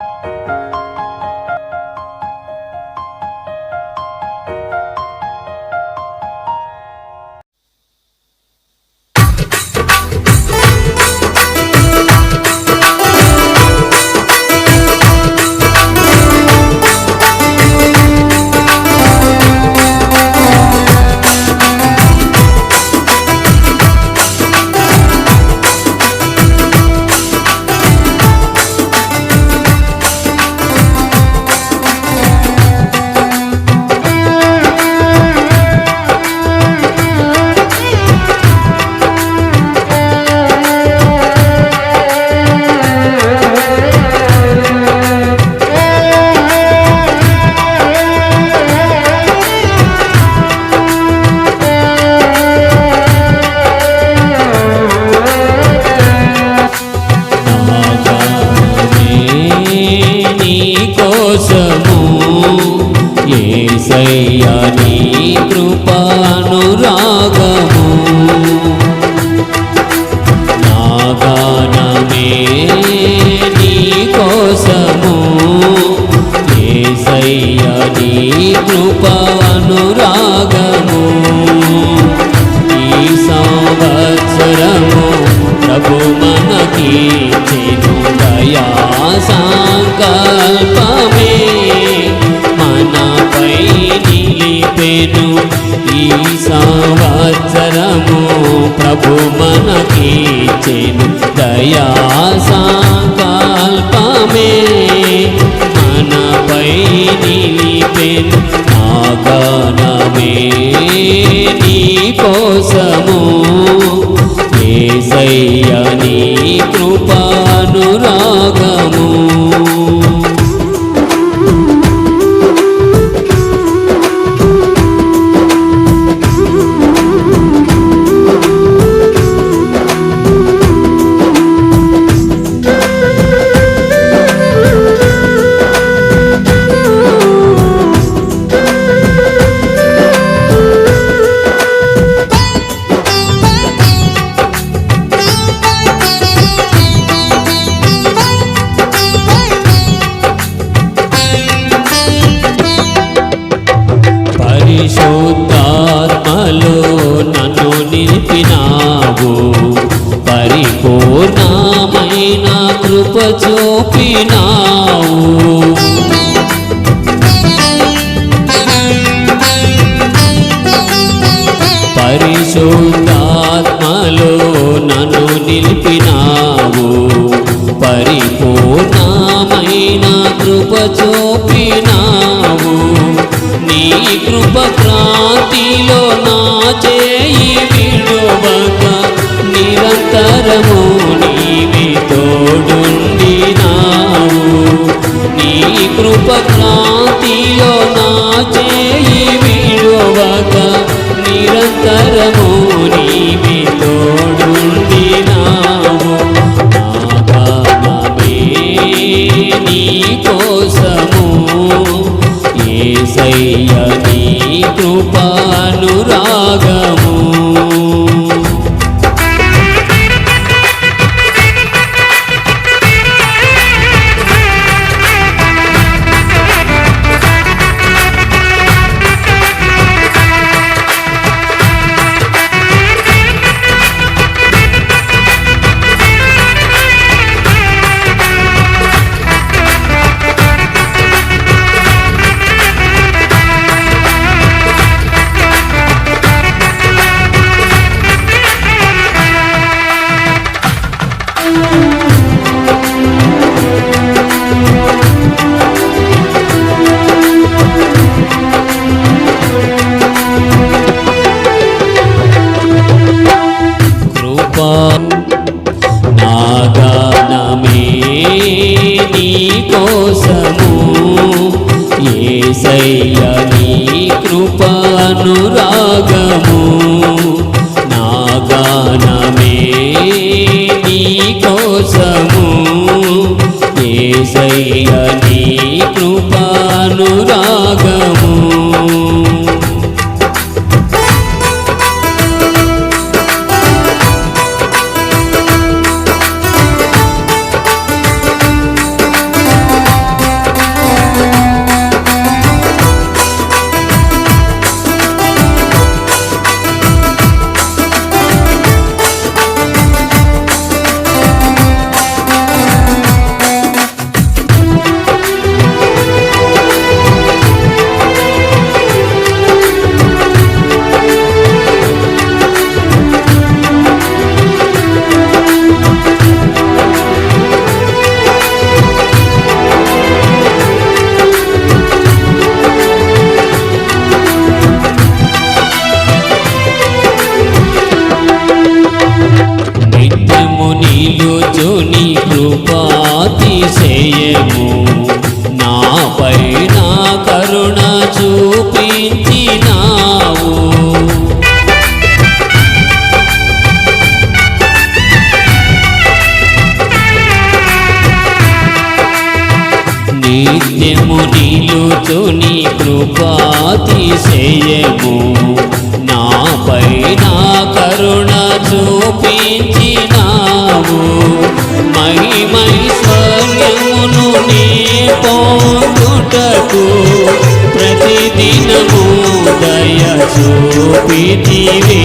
you కోసము ఏసయ్యా నీ కృపానురాగము. నాగానమే నీ కోసము ఏసయ్యా నీ సంవత్సరము ప్రభు మనకి చెను దయా సంకల్పమే మనపై నిలిపెను. నాగనమే నీ కోసము. ఏసయ్య చూపినావు. పరిశుద్ధాత్మలో నన్ను నిలిపినావు. పరిపూర్ణమైన కృప చూపినావు. నీ కృప క్రాంతిలో నా చేయి విడువక నిరంతరము నీవి తోడుండినావు నీ కృప క్రాంతిలో నా చేయి విడువక నిరంతరము నీవి తోడుండినావు నాగానమే నీ కోసము. ఏసయ్య నీ కృపానురాగము. ఏసయ్య నీ కృపానురాగము నాగానమే నీ కోసము. ఏసయ్య నీ నిత్యము నిలుచుని కృపాతిశయము నాపై నా కరుణ చూపించినావు. మహిమైశ్వర్యమును నీ పొందుటకు ప్రతిదినము దయ చూపితివే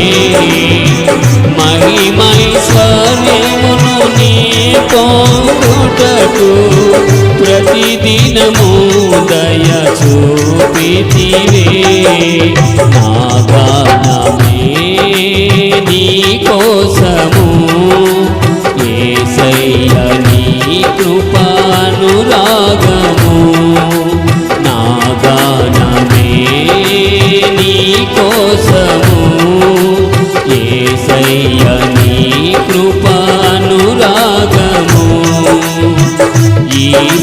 మహిమైశ్వర్యమును నీ పొందుటకు ప్రతిదినము దయ చూపితివే. నా నీ కోసము. ఏసయ్య నీ కృపా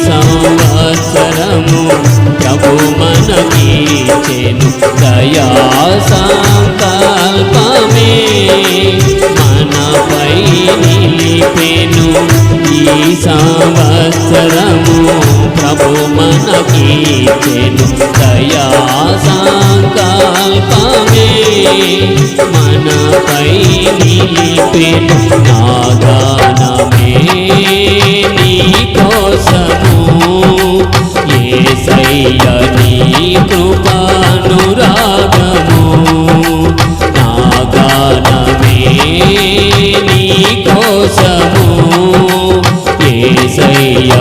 సంవత్సరము ప్రభు మనకీచెను దయా సంకల్పమే మనపై నిలిపెను ఈ సంవత్సరము ప్రభు మనకీచెను దయా సంకల్పమే మనపై నిలిపెను నాగానమే నీ కోసము ఏసయ్య నీ కృపానురాగము నాగానమే నీ కోసము ఏసయ్య